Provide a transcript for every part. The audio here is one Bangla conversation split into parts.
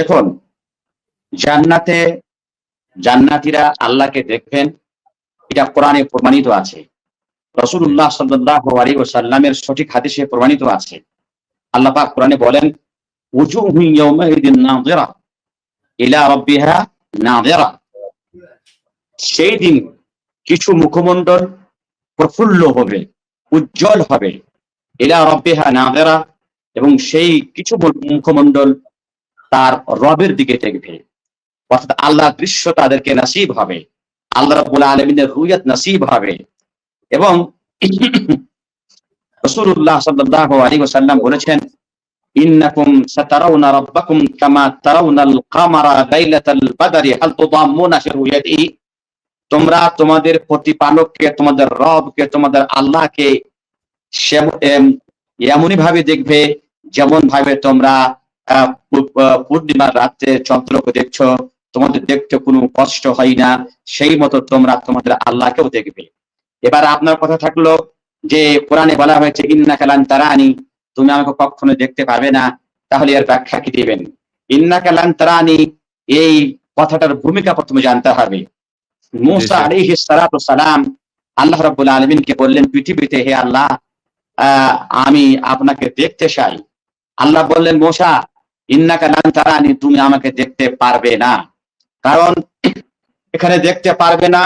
দেখুন, জান্নাতে জান্নাতীরা আল্লাহকে দেখবেন, এটা কোরআনে প্রমাণিত আছে। রসুল্লাহ সাল্লাহ আলী ওসাল্লামের সঠিক হাদিসে প্রমাণিত আছে। আল্লাহ পাক কোরআনে বলেন সেই দিন কিছু মুখমণ্ডল প্রফুল্ল হবে, উজ্জ্বল হবে। ইলা রাব্বিহা নাযিরা, এবং সেই কিছু মুখমণ্ডল তার রবের দিকে দেখবে অর্থাৎ আল্লাহ দৃশ্য তাদেরকে নাসিব হবে। আল্লাহ রাব্বুল আলামিনের রুয়াত নাসিব হবে। এবং তোমাদের আল্লাহকে এমনই ভাবে দেখবে যেমন ভাবে তোমরা পূর্ণিমার রাত্রে চন্দ্রকে দেখছ তোমাদের দেখতে কোনো কষ্ট হয় না সেই মতো তোমরা তোমাদের আল্লাহকেও দেখবে। এবার আপনার কথা থাকল যে কোরআনে বলা হয়েছে ইন্না কালান তারানি তুমি আমাকে কখনো দেখতে পাবে না তাহলে এর ব্যাখ্যা কি দিবেন? ইন্না কালান তারানি এই কথাটার ভূমিকা প্রথমে জানতে হবে। মুসা আলাইহি সালাতু সালাম আল্লাহ রাব্বুল আলামিনকে বললেন পৃথিবীতে হে আল্লাহ আমি আপনাকে দেখতে চাই। আল্লাহ বললেন মোসা ইন্নাকা তুমি আমাকে দেখতে পারবে না। কারণ এখানে দেখতে পারবে না।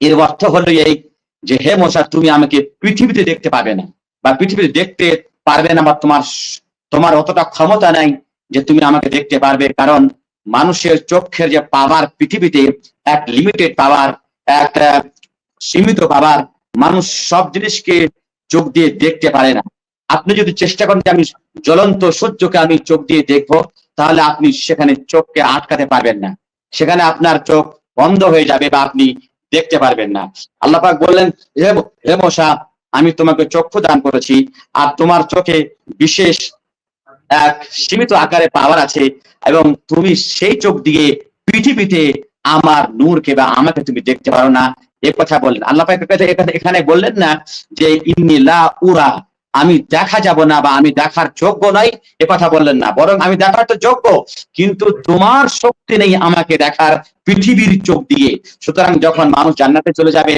এর অর্থ হলো এই যে, হে মোসা, তুমি আমাকে পৃথিবীতে দেখতে পাবে না। বা পৃথিবীতে দেখতে পারবে না বা তোমার তোমার অতটা ক্ষমতা নাই যে তুমি আমাকে দেখতে পারবে। কারণ মানুষের চোখের যে পাওয়ার পৃথিবীতে, এক লিমিটেড পাওয়ার একটা সীমিত পাওয়ার মানুষ সব জিনিসকে চোখ দিয়ে দেখতে পারে না। আপনি যদি চেষ্টা করেন যে আমি জ্বলন্ত সূর্যকে আমি চোখ দিয়ে দেখব, তাহলে আপনি সেখানে চোখকে আটকাতে পারবেন না। সেখানে আপনার চোখ বন্ধ হয়ে যাবে বা আপনি দেখতে পারবেন না। আল্লাপাক বললেন, হে মশা, আমি তোমাকে চক্ষু দান করেছি, আর তোমার চোখে বিশেষ এক সীমিত আকারে পাওয়ার আছে, এবং তুমি সেই চোখ দিয়ে পৃথিবীতে আমার নূরকে বা আমাকে তুমি দেখতে পারো না। এ কথা বললেন। আল্লাহ পাক এখানে বললেন না যে, ইন্নি লা উরা আমি দেখা যাব না বা আমি দেখার যোগ্য নই, এ কথা বললেন না। বরং আমি দেখার তো যোগ্য, কিন্তু তোমার শক্তি নেই আমাকে দেখার পৃথিবীর চোখ দিয়ে। সুতরাং যখন মানুষ জান্নাতে চলে যাবে,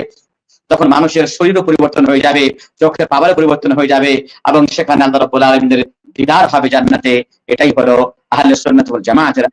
তখন মানুষের শরীরও পরিবর্তন হয়ে যাবে, চোখের পাওয়ার পরিবর্তন হয়ে যাবে, এবং সেখানে আল্লাহ রব্বুল আলমদের দিদার হবে জান্নাতে, এটাই হলো আহলে সুন্নাত ওয়াল জামাতের